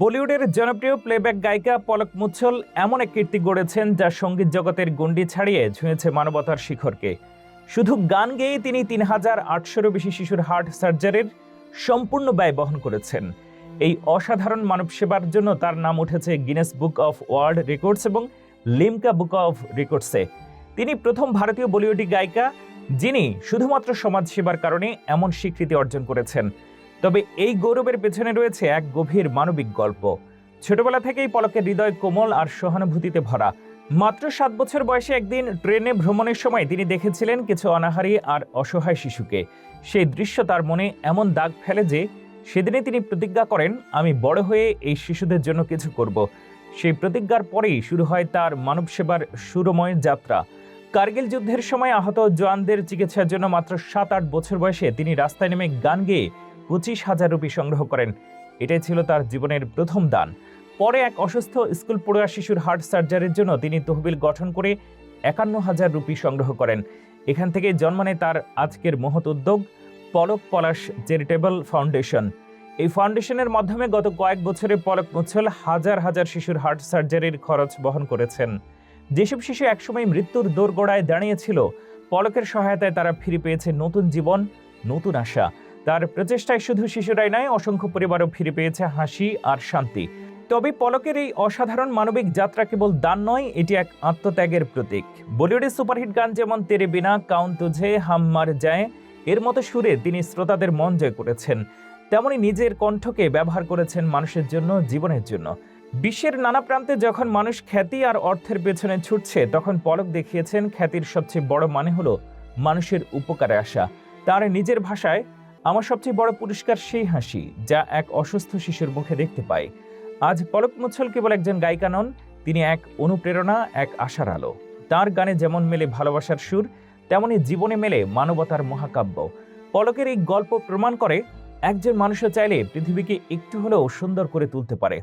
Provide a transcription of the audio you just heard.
বলিউডের জনপ্রিয় প্লেব্যাক গায়িকা পলক মুচ্ছল এমন এক কীর্তি গড়েছেন যা সংগীত জগতের গণ্ডি ছাড়িয়ে ছুঁয়েছে মানবতার শিখরকে। শুধু গান গেয়ে তিনি তিন হাজার আটশোরও বেশি শিশুর হার্ট সার্জারির সম্পূর্ণ ব্যয় বহন করেছেন। এই অসাধারণ মানব সেবার জন্য তার নাম উঠেছে Guinness Book of World Records এবং লিমকা বুক অফ রেকর্ডসে তিনি প্রথম ভারতীয় বলিউডি গায়িকা, যিনি শুধুমাত্র সমাজসেবার কারণে এমন স্বীকৃতি অর্জন করেছেন। তবে এই গৌরবের পেছনে রয়েছে এক গভীর মানবিক গল্প। ছোটবেলা থেকেই পলকের হৃদয় কোমল আর সহানুভূতিতে ভরা। মাত্র সাত বছর বয়সে একদিন ট্রেনে ভ্রমণের সময় তিনি দেখেছিলেন কিছু অনাহারী আর অসহায় শিশুকে। সেই দৃশ্য তার মনে এমন দাগ ফেলে যে, সেদিনে তিনি প্রতিজ্ঞা করেন, আমি বড় হয়ে এই শিশুদের জন্য কিছু করব। সেই প্রতিজ্ঞার পরেই শুরু হয় তার মানব সেবার সুরময় যাত্রা। কার্গিল যুদ্ধের সময় আহত জওয়ানদের চিকিৎসার জন্য মাত্র সাত আট বছর বয়সে তিনি রাস্তায় নেমে গান গেয়ে পঁচিশ হাজার রুপি সংগ্রহ করেন। এটাই ছিল তার জীবনের প্রথম দান। পরে এক অসুস্থ স্কুল পড়ুয়া শিশুর হার্ট সার্জারির জন্য তিনি তহবিল গঠন করে একান্ন হাজার রুপি সংগ্রহ করেন। এখান থেকে জন্ম নেয় তার আজকের মহৎ উদ্যোগ পলক পলাশ চ্যারিটেবল ফাউন্ডেশন। এই ফাউন্ডেশনের মাধ্যমে গত কয়েক বছরে পলক মুচ্ছল হাজার হাজার শিশুর হার্ট সার্জারির খরচ বহন করেছেন। যেসব শিশু একসময় মৃত্যুর দোরগোড়ায় দাঁড়িয়েছিল, পলকের সহায়তায় তারা ফিরে পেয়েছে নতুন জীবন, নতুন আশা। তার প্রচেষ্টায় শুধু শিশুরাই নয়, অসংখ্য পরিবারও ফিরে পেয়েছে হাসি আর শান্তি। তবে পলকের এই অসাধারণ মানবিক যাত্রা কেবল দান নয়, এটি এক আত্মত্যাগের প্রতীক। বলিউডের সুপারহিট গান যেমন তেরে বিনা, কাউন তুঝে, হাম মার যায়, এর মতো সুরে তিনি শ্রোতাদের মন জয় করেছেন। তেমনি নিজের কণ্ঠকে ব্যবহার করেছেন মানুষের জন্য, জীবনের জন্য। বিশ্বের নানা প্রান্তে যখন মানুষ খ্যাতি আর অর্থের পেছনে ছুটছে, তখন পলক দেখিয়েছেন, খ্যাতির সবচেয়ে বড় মানে হলো মানুষের উপকারে আসা। তার নিজের ভাষায় আমার সবচেয়ে বড় পুরস্কার সেই হাসি, যা এক অসুস্থ শিশুর মুখে দেখতে পাই। আজ পলক মুচ্ছল কেবল একজন গায়িকা নন, তিনি এক অনুপ্রেরণা, এক আশার আলো। তার গানে যেমন মেলে ভালোবাসার সুর, তেমনি জীবনে মেলে মানবতার মহাকাব্য। পলকের এই গল্প প্রমাণ করে, একজন মানুষও চাইলে পৃথিবীকে একটু হলেও সুন্দর করে তুলতে পারে।